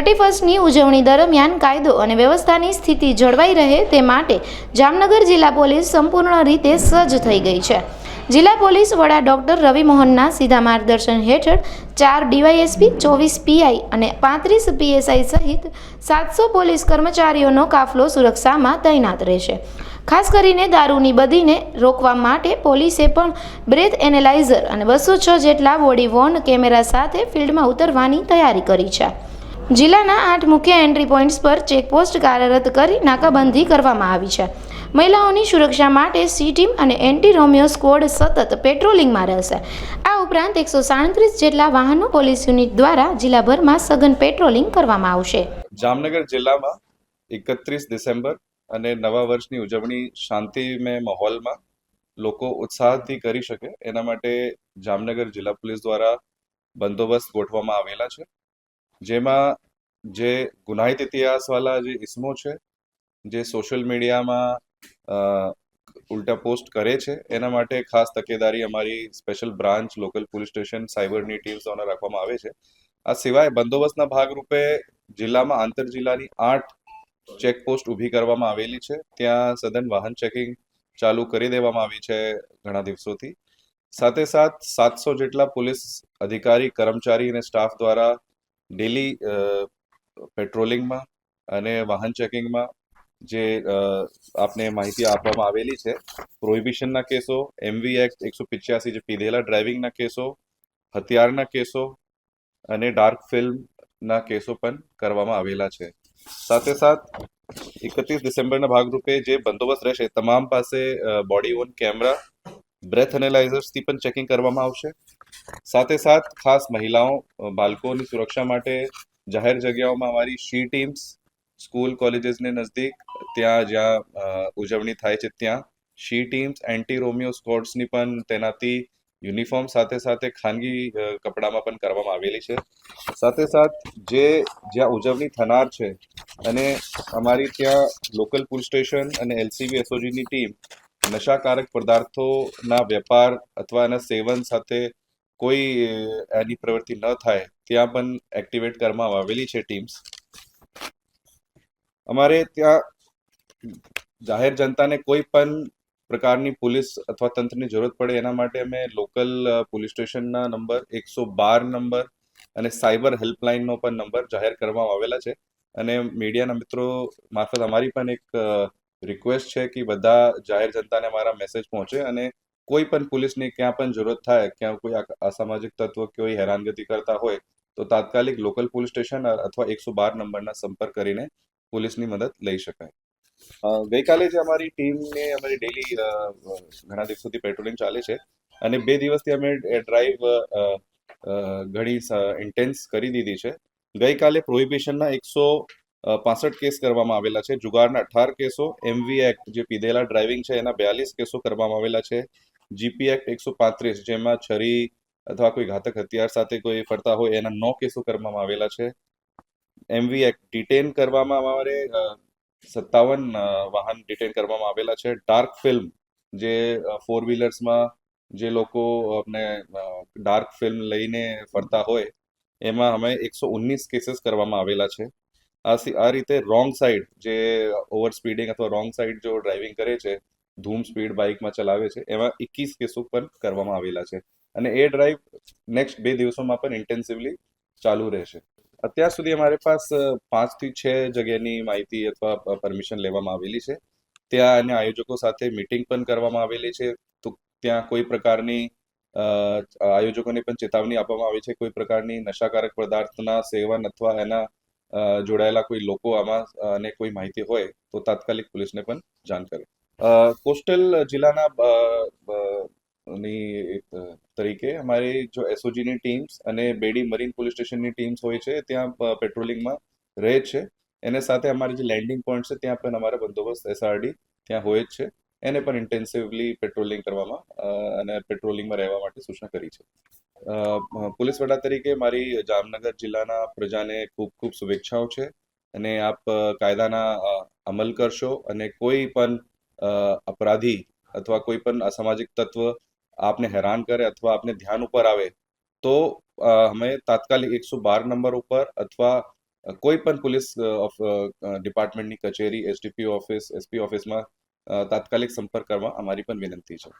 Thirty ફર્સ્ટની ઉજવણી દરમિયાન કાયદો અને વ્યવસ્થાની સ્થિતિ જળવાઈ રહે તે માટે જામનગર જિલ્લા પોલીસ સંપૂર્ણ રીતે સજ્જ થઈ ગઈ છે. જિલ્લા પોલીસ વડા ડોક્ટર રવિ મોહનના સીધા માર્ગદર્શન હેઠળ ચાર ડીવાયએસપી, ચોવીસ પીઆઈ અને પાંત્રીસ પીએસઆઈ સહિત સાતસો પોલીસ કર્મચારીઓનો કાફલો સુરક્ષામાં તૈનાત રહેશે. ખાસ કરીને દારૂની બદીને રોકવા માટે પોલીસે પણ બ્રેથ એનેલાઇઝર અને બસો છ જેટલા બોડી વોર્ન કેમેરા સાથે ફિલ્ડમાં ઉતરવાની તૈયારી કરી છે. જિલ્લાના આઠ મુખ્ય એન્ટ્રી પોઈન્ટ્સ પર ચેકપોસ્ટ કાર્યરત કરી નાકાબંધી કરવામાં આવી છે. મહિલાઓની સુરક્ષા માટે સી ટીમ અને એન્ટી રોમિયો સ્કોડ સતત પેટ્રોલિંગમાં રહેશે. આ ઉપરાંત એકસો સાડત્રીસ જેટલા વાહનો પોલીસ યુનિટ દ્વારા જિલ્લાભરમાં સઘન પેટ્રોલિંગ કરવામાં આવશે. જામનગર જિલ્લામાં એકત્રીસ ડિસેમ્બર અને નવા વર્ષની ઉજવણી શાંતિમય માહોલમાં લોકો ઉત્સાહથી કરી શકે, એના માટે જામનગર જિલ્લા પોલીસ દ્વારા બંદોબસ્ત ગોઠવવામાં આવેલા છે. જેમાં જે ગુનાહિત ઇતિહાસવાળા જે ઇસમો છે, જે સોશિયલ મીડિયામાં ઉલટા પોસ્ટ કરે છે, એના માટે ખાસ તકેદારી અમારી special branch local police station સાયબરની teams દ્વારા રાખવામાં આવે છે. આ સિવાય બંદોબસ્તના ભાગરૂપે જિલ્લામાં આંતર જિલ્લાની આઠ ચેકપોસ્ટ ઊભી કરવામાં આવેલી છે. ત્યાં સઘન વાહન ચેકિંગ ચાલુ કરી દેવામાં આવી છે ઘણા દિવસોથી. સાથે સાથ સાતસો જેટલા પોલીસ અધિકારી, કર્મચારી અને સ્ટાફ દ્વારા ડેલી પેટ્રોલિંગમાં અને વાહન ચેકિંગમાં જે આપને માહિતી આપવામાં આવેલી છે, પ્રોહિબિશનના કેસો એમવી એક્ટ એકસો પિચ્યાસી જે પીધેલા ડ્રાઇવિંગના કેસો, હથિયારના કેસો અને ડાર્ક ફિલ્મના કેસો પણ કરવામાં આવેલા છે. સાથે સાથ, એકત્રીસ ડિસેમ્બરના ભાગરૂપે જે બંદોબસ્ત રહેશે, તમામ પાસે બોડી ઓન કેમેરા બ્રેથ એનાલાઇઝર્સથી પણ ચેકિંગ કરવામાં આવશે. સાથે સાથ ખાસ મહિલાઓ બાળકોની સુરક્ષા માટે જાહેર જગ્યાઓમાં અમારી શી ટીમ્સ, સ્કૂલ કોલેજીસને નજદીક, ત્યાં જ્યાં ઉજવણી થાય છે ત્યાં. શી ટીમ્સ, એન્ટી રોમિયો સ્કોડ્સની પણ તેનાથી યુનિફોર્મ સાથે સાથે ખાનગી કપડામાં પણ કરવામાં આવેલી છે. સાથે સાથ જે જ્યાં ઉજવણી થનાર છે અને અમારી ત્યાં લોકલ પોલીસ સ્ટેશન અને એલસીબી એસઓજીની ટીમ નશાકારક પદાર્થોના વેપાર અથવા એના સેવન સાથે કોઈ એની પ્રવૃત્તિ ન થાય, ત્યાં પણ એક્ટિવેટ કરવામાં આવેલી છે ટીમ્સ અમારે ત્યાં જાહેર જનતાને કોઈ પણ પ્રકારની પોલીસ અથવા તંત્રની જરૂરત પડે એના માટે અમે લોકલ પોલીસ સ્ટેશનના નંબર એકસો બાર નંબર અને સાયબર હેલ્પલાઇનનો પણ નંબર જાહેર કરવામાં આવેલા છે. અને મીડિયાના મિત્રો મારફત અમારી પણ એક રિક્વેસ્ટ છે કે બધા જાહેર જનતાને અમારા મેસેજ પહોંચે અને કોઈ પણ પોલીસની ક્યાં પણ જરૂરત થાય, ક્યાં કોઈ અસામાજિક તત્વ કોઈ હેરાનગતિ કરતા હોય, તો તાત્કાલિક લોકલ પોલીસ સ્ટેશન અથવા એકસો બાર નંબરના સંપર્ક કરીને પોલીસની મદદ લઈ શકાય. ગઈકાલે જે અમારી ટીમને, અમારી ડેલી ઘણા દિવસોથી પેટ્રોલિંગ ચાલે છે અને બે દિવસથી અમે ડ્રાઈવ ઘણી ઇન્ટેન્સ કરી દીધી છે. ગઈકાલે પ્રોહિબિશનના એકસો પાસઠ કેસ કરવામાં આવેલા છે. જુગારના અઠાર કેસો એમવી એક્ટ જે પીધેલા ડ્રાઇવિંગ છે, એના બ્યાલીસ કેસો કરવામાં આવેલા છે. જીપી એક્ટ એકસો પાંત્રીસ, જેમાં છરી અથવા કોઈ ઘાતક હથિયાર સાથે કોઈ ફરતા હોય, એના નો કેસો કરવામાં આવેલા છે. એમવી એક્ટ ડિટેન કરવામાં અમારે સત્તાવન વાહન ડિટેન કરવામાં આવેલા છે. ડાર્ક ફિલ્મ જે ફોર વ્હીલર્સમાં જે લોકો આપણે ડાર્ક ફિલ્મ લઈને ફરતા હોય, એમાં અમે એકસો ઓગણીસ કેસીસ કરવામાં આવેલા છે. આ રીતે રોંગ સાઈડ જે ઓવર સ્પીડિંગ અથવા રોંગ સાઈડ જો ડ્રાઇવિંગ કરે છે ધૂમ સ્પીડ બાઇકમાં ચલાવે છે એમાં એકવીસ કેસો પણ કરવામાં આવેલા છે. અને એ ડ્રાઈવ નેક્સ્ટ બે દિવસોમાં પણ ઇન્ટેન્સિવલી ચાલુ રહેશે. અત્યાર સુધી અમારી પાસ પાંચથી છ જગ્યાની માહિતી અથવા પરમિશન લેવામાં આવેલી છે. ત્યાં અને આયોજકો સાથે મિટિંગ પણ કરવામાં આવેલી છે. તો ત્યાં કોઈ પ્રકારની આયોજકોને પણ ચેતવણી આપવામાં આવી છે. કોઈ પ્રકારની નશાકારક પદાર્થના સેવન અથવા એના જોડાયેલા કોઈ લોકો આમાં અને કોઈ માહિતી હોય તો તાત્કાલિક પોલીસને પણ જાણ કરે. કોસ્ટલ જિલ્લાના ની તરીકે અમારી જો એસઓજીની ટીમ્સ અને બેડી મરીન પોલીસ સ્ટેશનની ટીમ્સ હોય છે, ત્યાં પેટ્રોલિંગમાં રહે છે. એને સાથે અમારી જે લેન્ડિંગ પોઈન્ટ છે, ત્યાં પણ અમારા બંદોબસ્ત એસઆરડી ત્યાં હોય જ છે. એને પણ ઇન્ટેન્સિવલી પેટ્રોલિંગ કરવામાં અને પેટ્રોલિંગમાં રહેવા માટે સૂચના કરી છે. પોલીસ વડા તરીકે મારી જામનગર જિલ્લાના પ્રજાને ખૂબ ખૂબ શુભેચ્છાઓ છે. અને આપ કાયદાના અમલ કરશો અને કોઈ પણ અપરાધી અથવા કોઈ પણ અસામાજિક તત્વ આપને હેરાન કરે અથવા આપને ધ્યાન ઉપર આવે, તો અમે તાત્કાલિક એકસો બાર નંબર ઉપર અથવા કોઈ પણ પોલીસ ડિપાર્ટમેન્ટની કચેરી, એસડીપી ઓફિસ, એસપી ઓફિસમાં તાત્કાલિક સંપર્ક કરવા અમારી પણ વિનંતી છે.